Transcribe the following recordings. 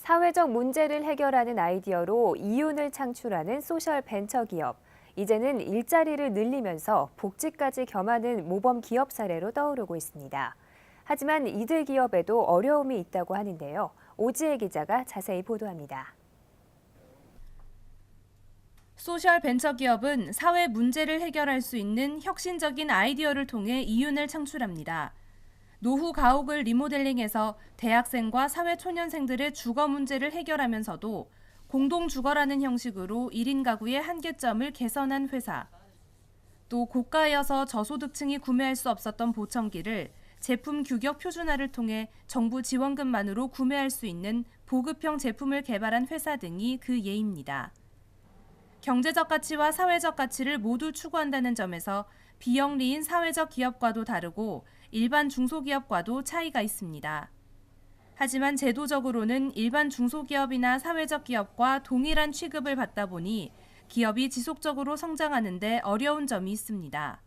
사회적 문제를 해결하는 아이디어로 이윤을 창출하는 소셜 벤처 기업. 이제는 일자리를 늘리면서 복지까지 겸하는 모범 기업 사례로 떠오르고 있습니다. 하지만 이들 기업에도 어려움이 있다고 하는데요. 오지혜 기자가 자세히 보도합니다. 소셜 벤처 기업은 사회 문제를 해결할 수 있는 혁신적인 아이디어를 통해 이윤을 창출합니다. 노후 가옥을 리모델링해서 대학생과 사회 초년생들의 주거 문제를 해결하면서도 공동 주거라는 형식으로 1인 가구의 한계점을 개선한 회사. 또 고가여서 저소득층이 구매할 수 없었던 보청기를 제품 규격 표준화를 통해 정부 지원금만으로 구매할 수 있는 보급형 제품을 개발한 회사 등이 그 예입니다. 경제적 가치와 사회적 가치를 모두 추구한다는 점에서 비영리인 사회적 기업과도 다르고 일반 중소기업과도 차이가 있습니다. 하지만 제도적으로는 일반 중소기업이나 사회적 기업과 동일한 취급을 받다 보니 기업이 지속적으로 성장하는데 어려운 점이 있습니다.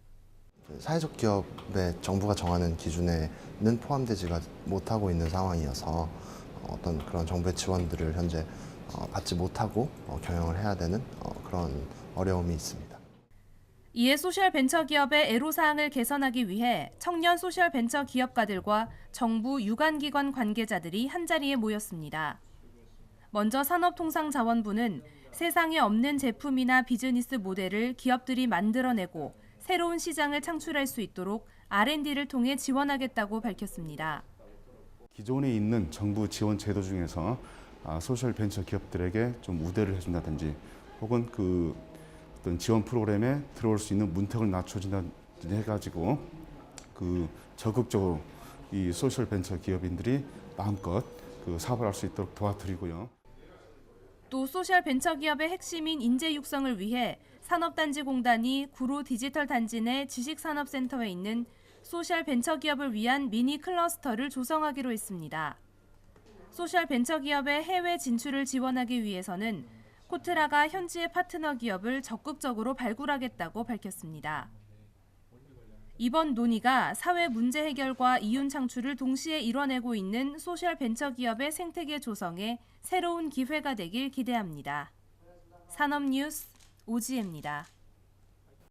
사회적 기업의 정부가 정하는 기준에는 포함되지가 못하고 있는 상황이어서 어떤 그런 정부의 지원들을 현재 어, 받지 못하고 어, 경영을 해야 되는 어, 그런 어려움이 있습니다. 이에 소셜 벤처 기업의 애로사항을 개선하기 위해 청년 소셜 벤처 기업가들과 정부 유관기관 관계자들이 한자리에 모였습니다. 먼저 산업통상자원부는 세상에 없는 제품이나 비즈니스 모델을 기업들이 만들어내고 새로운 시장을 창출할 수 있도록 R&D를 통해 지원하겠다고 밝혔습니다. 기존에 있는 정부 지원 제도 중에서 아, 소셜 벤처 기업들에게 좀 우대를 해준다든지 혹은 그 어떤 지원 프로그램에 들어올 수 있는 문턱을 낮춰준다든지 해가지고 그 적극적으로 이 소셜 벤처 기업인들이 마음껏 그 사업을 할 수 있도록 도와드리고요. 또 소셜 벤처 기업의 핵심인 인재 육성을 위해 산업단지공단이 구로 디지털 단지 내 지식산업센터에 있는 소셜 벤처 기업을 위한 미니 클러스터를 조성하기로 했습니다. 소셜 벤처 기업의 해외 진출을 지원하기 위해서는 코트라가 현지의 파트너 기업을 적극적으로 발굴하겠다고 밝혔습니다. 이번 논의가 사회 문제 해결과 이윤 창출을 동시에 이뤄내고 있는 소셜 벤처 기업의 생태계 조성에 새로운 기회가 되길 기대합니다. 산업 뉴스 오지혜입니다.